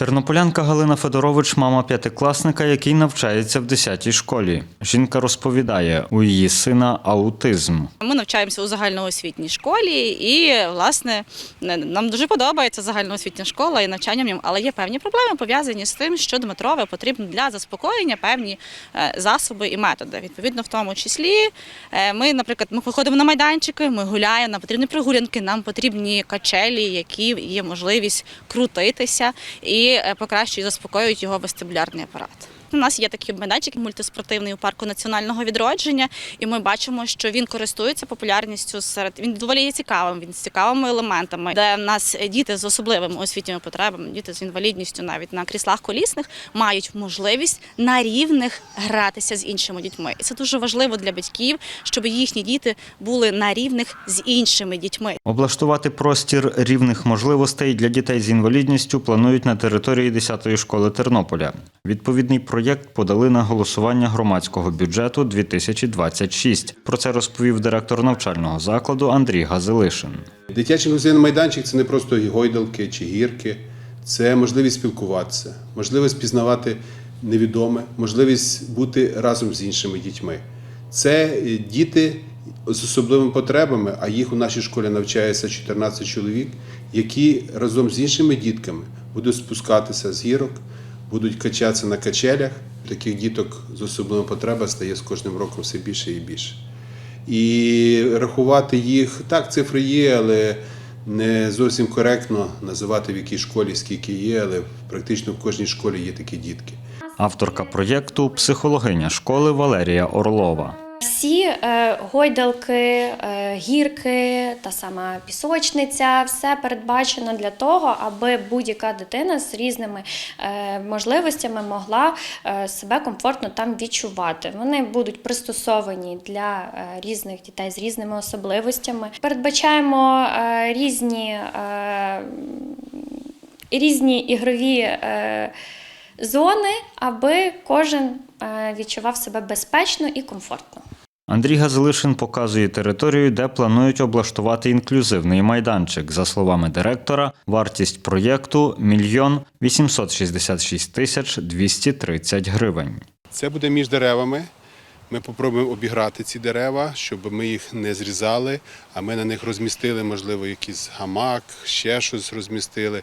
Тернополянка Галина Федорович, мама п'ятикласника, який навчається в 10-й школі. Жінка розповідає, у її сина аутизм. Ми навчаємося у загальноосвітній школі, і власне нам дуже подобається загальноосвітня школа і навчання в ньому, але є певні проблеми пов'язані з тим, що Дмитрове потрібно для заспокоєння певні е, засоби і методи. Відповідно, в тому числі е, ми, наприклад, ми виходимо на майданчики, ми гуляємо, нам потрібні прогулянки, нам потрібні качелі, які є можливість крутитися і е, покращують, заспокоюють його вестибулярний апарат. У нас є такий майданчик мультиспортивний у парку національного відродження, і ми бачимо, що він користується популярністю серед він доволі є цікавим. Він з цікавими елементами, де в нас діти з особливими освітніми потребами, діти з інвалідністю, навіть на кріслах колісних, мають можливість на рівних гратися з іншими дітьми. І це дуже важливо для батьків, щоб їхні діти були на рівних з іншими дітьми. Облаштувати простір рівних можливостей для дітей з інвалідністю планують на території 10-ї школи Тернополя. Відповідний проєкт подали на голосування громадського бюджету 2026. Про це розповів директор навчального закладу Андрій Газилишин. Дитячий інклюзивний майданчик це не просто гойдалки чи гірки, це можливість спілкуватися, можливість пізнавати невідоме, можливість бути разом з іншими дітьми. Це е, діти з особливими потребами, а їх у нашій школі навчається 14 чоловік, які разом з іншими дітками будуть спускатися з гірок, будуть качатися на качелях. Таких діток з особливими потребами стає з кожним роком все більше і більше. І рахувати їх, так, цифри є, але не зовсім коректно називати в якій школі скільки є, але практично в кожній школі є такі дітки. Авторка проєкту психологиня школи Валерія Орлова. Всі е, гойдалки, е, гірки, та сама пісочниця, все передбачено для того, аби будь-яка дитина з різними е, можливостями могла себе комфортно там відчувати. Вони будуть пристосовані для різних дітей з різними особливостями. Передбачаємо різні, різні ігрові. Е, Зони, аби кожен відчував себе безпечно і комфортно. Андрій Газилишин показує територію, де планують облаштувати інклюзивний майданчик. За словами директора, вартість проєкту – мільйон 866 тисяч 230 гривень. Це буде між деревами. Ми спробуємо обіграти ці дерева, щоб ми їх не зрізали, а ми на них розмістили, можливо, якийсь гамак, ще щось розмістили.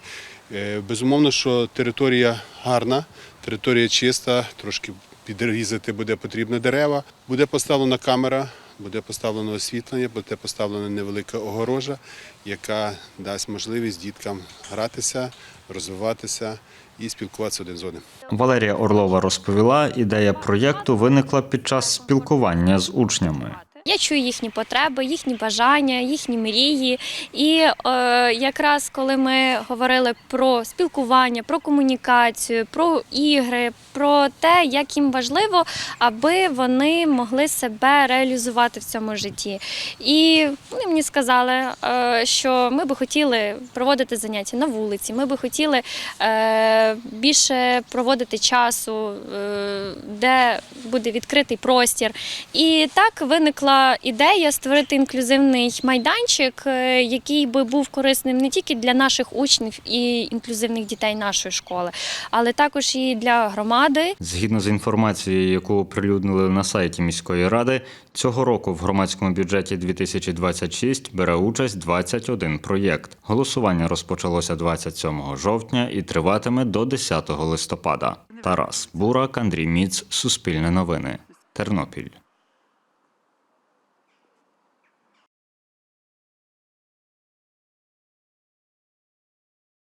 Е, Безумовно, що територія гарна, територія чиста, трошки підрізати буде потрібно дерева. Буде поставлена камера, буде поставлено освітлення, буде поставлена невелика огорожа, яка дасть можливість діткам гратися, розвиватися і спілкуватися один з одним. Валерія Орлова розповіла, ідея проєкту виникла під час спілкування з учнями. Я чую їхні потреби, їхні бажання, їхні мрії. І е, якраз коли ми говорили про спілкування, про комунікацію, про ігри, про те, як їм важливо, аби вони могли себе реалізувати в цьому житті. І вони мені сказали, е, що ми би хотіли проводити заняття на вулиці, ми би хотіли е, більше проводити часу, е, де буде відкритий простір. І так виникла ідея створити інклюзивний майданчик, е, який би був корисним не тільки для наших учнів і інклюзивних дітей нашої школи, але також і для громади. Згідно з інформацією, яку оприлюднили на сайті міської ради, цього року в громадському бюджеті 2026 бере участь 21 проєкт. Голосування розпочалося 27 жовтня і триватиме до 10 листопада. Тарас Бурак, Андрій Міц, Суспільне новини, Тернопіль.